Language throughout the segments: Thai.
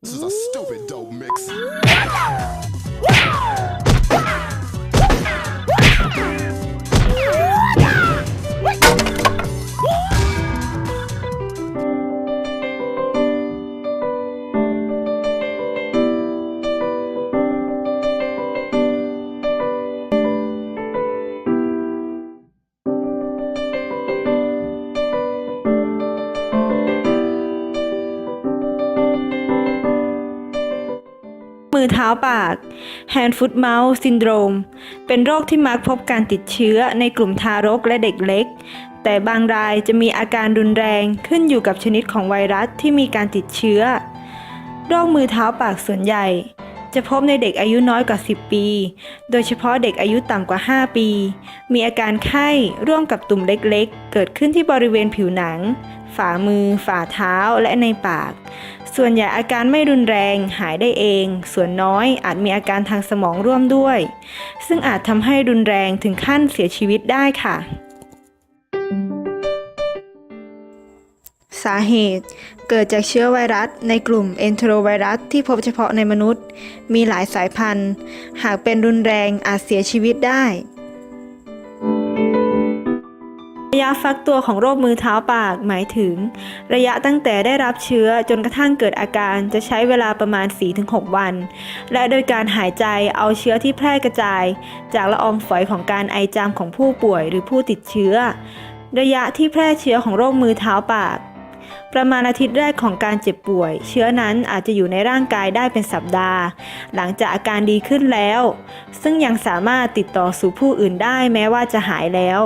This is a stupid dope mix. มือเท้าปาก Hand Foot Mouth Syndrome เป็นโรคที่มักพบการติดเชื้อในกลุ่มทารกและเด็กเล็ก แต่บางรายจะมีอาการรุนแรงขึ้นอยู่กับชนิดของไวรัสที่มีการติดเชื้อ โรคมือเท้าปากส่วนใหญ่ จะพบในเด็กอายุน้อยกว่า 10 ปี โดยเฉพาะเด็กอายุต่ำกว่า 5 ปี มีอาการไข้ร่วมกับตุ่มเล็กๆ เกิดขึ้นที่บริเวณผิวหนัง ฝ่ามือ ฝ่าเท้าและในปาก ส่วนใหญ่อาการไม่รุนแรงหายได้เอง ส่วนน้อยอาจมีอาการทางสมองร่วมด้วย ซึ่งอาจทำให้รุนแรงถึงขั้นเสียชีวิตได้ค่ะสาเหตุ เกิดจากเชื้อไวรัสในกลุ่มเอนโทรไวรัสที่พบเฉพาะในมนุษย์ มีหลายสายพันธุ์ หากเป็นรุนแรงอาจเสียชีวิตได้ ระยะฟักตัวของโรคมือเท้าปากหมายถึง ระยะตั้งแต่ได้รับเชื้อจนกระทั่งเกิดอาการจะใช้เวลาประมาณ 4-6 วัน และโดยการหายใจเอาเชื้อที่แพร่กระจาย จากละอองฝอยของการไอจามของผู้ป่วยหรือผู้ติดเชื้อ ระยะที่แพร่เชื้อของโรคมือเท้าปาก ประมาณอาทิตย์แรกของการเจ็บป่วย เชื้อนั้นอาจจะอยู่ในร่างกายได้เป็นสัปดาห์ หลังจากอาการดีขึ้นแล้ว ซึ่งยังสามารถติดต่อสู่ผู้อื่นได้แม้ว่าจะหายแล้ว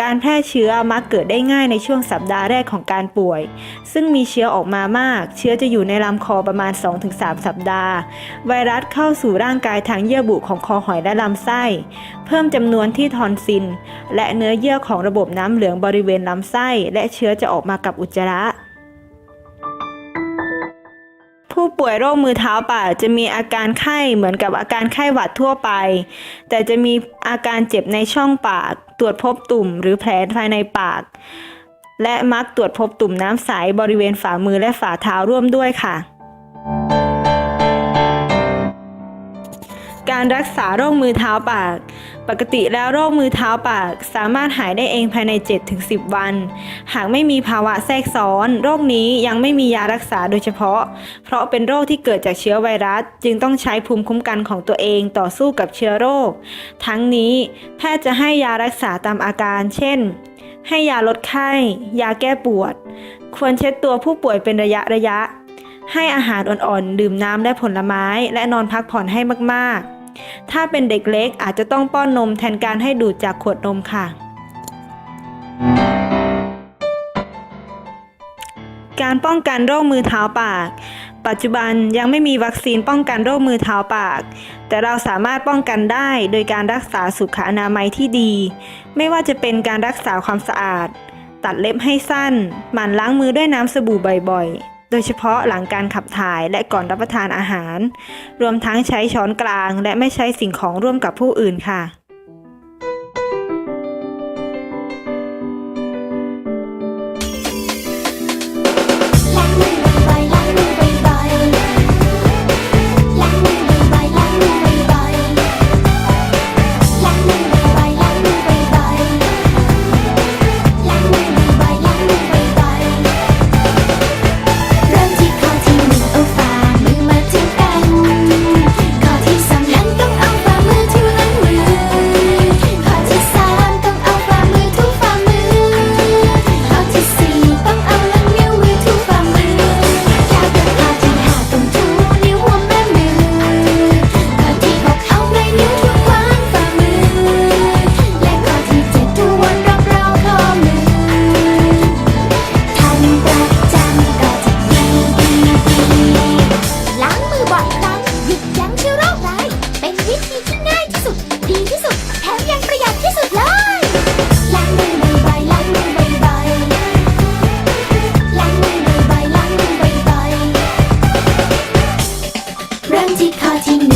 การแพร่เชื้อมักเกิดได้ง่ายในช่วงสัปดาห์แรกของการป่วย ซึ่งมีเชื้อออกมามาก เชื้อจะอยู่ในลำคอประมาณ 2-3 สัปดาห์ ไวรัสเข้าสู่ร่างกายทางเยื่อบุของคอหอยและลำไส้ เพิ่มจำนวนที่ทอนซิลและเนื้อเยื่อของระบบน้ำเหลืองบริเวณลำไส้ และเชื้อจะออกมากับอุจจาระ ผู้ป่วยโรคมือเท้าปากจะมีอาการไข้เหมือนกับอาการไข้หวัดทั่วไป แต่จะมีอาการเจ็บในช่องปาก ตรวจพบตุ่ม หรือแผลภายในปาก และมักตรวจพบตุ่มน้ำใสบริเวณฝ่ามือและฝ่าเท้าร่วมด้วยค่ะ การรักษาโรคมือเท้าปาก ปกติแล้วโรคมือเท้าปาก สามารถหายได้เองภายใน 7-10 วัน หากไม่มีภาวะแทรกซ้อน โรคนี้ยังไม่มียารักษาโดยเฉพาะ เพราะเป็นโรคที่เกิดจากเชื้อไวรัส จึงต้องใช้ภูมิคุ้มกันของตัวเองต่อสู้กับเชื้อโรค ทั้งนี้แพทย์จะให้ยารักษาตามอาการ เช่น ให้ยาลดไข้ ยาแก้ปวด ควรเช็ดตัวผู้ป่วยเป็นระยะระยะให้อาหารอ่อนๆ ดื่มน้ำและผลไม้ และนอนพักผ่อนให้มาก ๆ ถ้าเป็นเด็กเล็กอาจจะต้องป้อนนมแทนการให้ดูดจากขวดนมค่ะ การป้องกันโรคมือเท้าปาก ปัจจุบันยังไม่มีวัคซีนป้องกันโรคมือเท้าปาก แต่เราสามารถป้องกันได้โดยการรักษาสุขอนามัยที่ดี ไม่ว่าจะเป็นการรักษาความสะอาด ตัดเล็บให้สั้น หมั่นล้างมือด้วยน้ำสบู่บ่อยๆ ดยเฉพาะหลังการขับถ่ายและก่อนรับประทานอาหาร รวมทั้งใช้ช้อนกลาง และไม่ใช้สิ่งของร่วมกับผู้อื่นค่ะ ที่คอที่